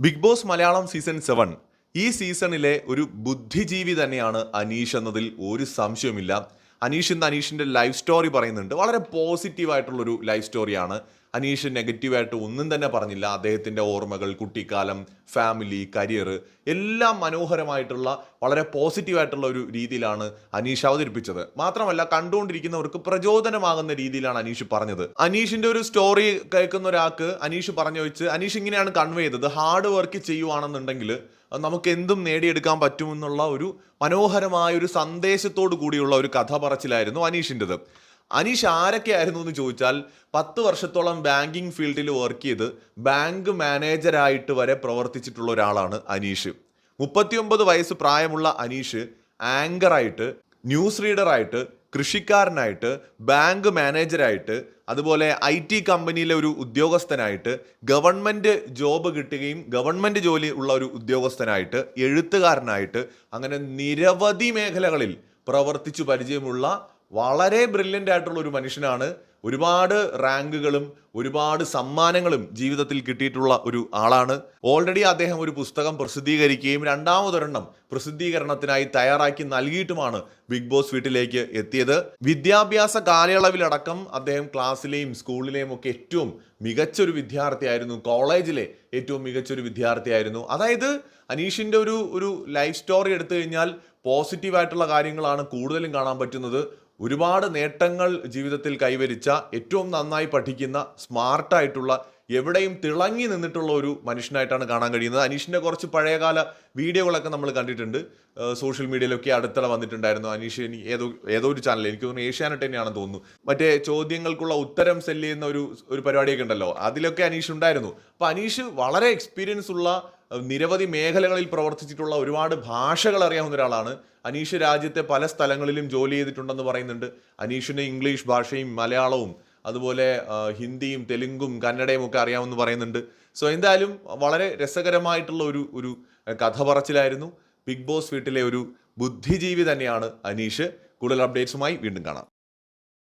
Bigg Boss Malayalam season seven. ഈ സീസണിലെ ഒരു ബുദ്ധിജീവി തന്നെയാണ് അനീഷ് എന്നതിൽ ഒരു സംശയവുമില്ല. അനീഷ് ഇന്ന് അനീഷിന്റെ ലൈഫ് സ്റ്റോറി പറയുന്നുണ്ട്. വളരെ പോസിറ്റീവായിട്ടുള്ളൊരു ലൈഫ് സ്റ്റോറിയാണ്. അനീഷ് നെഗറ്റീവായിട്ട് ഒന്നും തന്നെ പറഞ്ഞില്ല. അദ്ദേഹത്തിന്റെ ഓർമ്മകൾ കുട്ടിക്കാലം ഫാമിലി കരിയർ എല്ലാം മനോഹരമായിട്ടുള്ള വളരെ പോസിറ്റീവായിട്ടുള്ള ഒരു രീതിയിലാണ് അനീഷ് അവതരിപ്പിച്ചത്. മാത്രമല്ല കണ്ടുകൊണ്ടിരിക്കുന്നവർക്ക് പ്രചോദനമാകുന്ന രീതിയിലാണ് അനീഷ് പറഞ്ഞത്. അനീഷിന്റെ ഒരു സ്റ്റോറി കേൾക്കുന്ന ഒരാൾക്ക് അനീഷ് പറഞ്ഞു വെച്ച് അനീഷ് ഇങ്ങനെയാണ് കൺവേ ചെയ്തത്. ഹാർഡ് വർക്ക് ചെയ്യുവാണെന്നുണ്ടെങ്കിൽ നമുക്ക് എന്തും നേടിയെടുക്കാൻ പറ്റുമെന്നുള്ള ഒരു മനോഹരമായ ഒരു സന്ദേശത്തോടു കൂടിയുള്ള ഒരു കഥ പറച്ചിലായിരുന്നു അനീഷിന്റെത് അനീഷ് ആരൊക്കെ ആയിരുന്നു എന്ന് ചോദിച്ചാൽ പത്ത് വർഷത്തോളം ബാങ്കിങ് ഫീൽഡിൽ വർക്ക് ചെയ്ത് ബാങ്ക് മാനേജരായിട്ട് വരെ പ്രവർത്തിച്ചിട്ടുള്ള ഒരാളാണ് അനീഷ്. മുപ്പത്തിയൊമ്പത് വയസ്സ് പ്രായമുള്ള അനീഷ് ആങ്കറായിട്ട് ന്യൂസ് റീഡറായിട്ട് കൃഷിക്കാരനായിട്ട് ബാങ്ക് മാനേജരായിട്ട് അതുപോലെ ഐ ടി കമ്പനിയിലെ ഒരു ഉദ്യോഗസ്ഥനായിട്ട് ഗവൺമെന്റ് ജോബ് കിട്ടുകയും ഗവൺമെന്റ് ജോലി ഉള്ള ഒരു ഉദ്യോഗസ്ഥനായിട്ട് എഴുത്തുകാരനായിട്ട് അങ്ങനെ നിരവധി മേഖലകളിൽ പ്രവർത്തിച്ചു പരിചയമുള്ള വളരെ ബ്രില്യന്റ് ആയിട്ടുള്ള ഒരു മനുഷ്യനാണ്. ഒരുപാട് റാങ്കുകളും ഒരുപാട് സമ്മാനങ്ങളും ജീവിതത്തിൽ കിട്ടിയിട്ടുള്ള ഒരു ആളാണ്. ഓൾറെഡി അദ്ദേഹം ഒരു പുസ്തകം പ്രസിദ്ധീകരിക്കുകയും രണ്ടാമതൊരെണ്ണം പ്രസിദ്ധീകരണത്തിനായി തയ്യാറാക്കി നൽകിയിട്ടുമാണ് ബിഗ് ബോസ് വീട്ടിലേക്ക് എത്തിയത്. വിദ്യാഭ്യാസ കാലയളവിലടക്കം അദ്ദേഹം ക്ലാസ്സിലെയും സ്കൂളിലെയും ഒക്കെ ഏറ്റവും മികച്ചൊരു വിദ്യാർത്ഥിയായിരുന്നു. കോളേജിലെ ഏറ്റവും മികച്ചൊരു വിദ്യാർത്ഥിയായിരുന്നു. അതായത് അനീഷിന്റെ ഒരു ഒരു ലൈഫ് സ്റ്റോറി എടുത്തു കഴിഞ്ഞാൽ പോസിറ്റീവായിട്ടുള്ള കാര്യങ്ങളാണ് കൂടുതലും കാണാൻ പറ്റുന്നത്. ഒരുപാട് നേട്ടങ്ങൾ ജീവിതത്തിൽ കൈവരിച്ച ഏറ്റവും നന്നായി പഠിക്കുന്ന സ്മാർട്ടായിട്ടുള്ള എവിടെയും തിളങ്ങി നിന്നിട്ടുള്ള ഒരു മനുഷ്യനായിട്ടാണ് കാണാൻ കഴിയുന്നത്. അനീഷിന്റെ കുറച്ച് പഴയകാല വീഡിയോകളൊക്കെ നമ്മൾ കണ്ടിട്ടുണ്ട്. സോഷ്യൽ മീഡിയയിലൊക്കെ അടുത്തിടെ വന്നിട്ടുണ്ടായിരുന്നു. അനീഷ് എനിക്ക് ഏതോ ഏതോ ഒരു ചാനൽ എനിക്ക് തോന്നുന്നു ഏഷ്യാനെറ്റ് തന്നെയാണെന്ന് തോന്നുന്നു. മറ്റേ ചോദ്യങ്ങൾക്കുള്ള ഉത്തരം സെല്ല് ചെയ്യുന്ന ഒരു ഒരു പരിപാടിയൊക്കെ ഉണ്ടല്ലോ. അതിലൊക്കെ അനീഷ് ഉണ്ടായിരുന്നു. അപ്പോൾ അനീഷ് വളരെ എക്സ്പീരിയൻസ് ഉള്ള നിരവധി മേഖലകളിൽ പ്രവർത്തിച്ചിട്ടുള്ള ഒരുപാട് ഭാഷകൾ അറിയാവുന്ന ഒരാളാണ്. അനീഷ് രാജ്യത്തെ പല സ്ഥലങ്ങളിലും ജോലി ചെയ്തിട്ടുണ്ടെന്ന് പറയുന്നുണ്ട്. അനീഷിന് ഇംഗ്ലീഷ് ഭാഷയും മലയാളവും അതുപോലെ ഹിന്ദിയും തെലുങ്കും കന്നഡയും ഒക്കെ അറിയാമെന്ന് പറയുന്നുണ്ട്. സോ എന്തായാലും വളരെ രസകരമായിട്ടുള്ള ഒരു ഒരു കഥ പറച്ചിലായിരുന്നു. ബിഗ് ബോസ് വീട്ടിലെ ഒരു ബുദ്ധിജീവി തന്നെയാണ് അനീഷ്. കൂടുതൽ അപ്ഡേറ്റ്സുമായി വീണ്ടും കാണാം.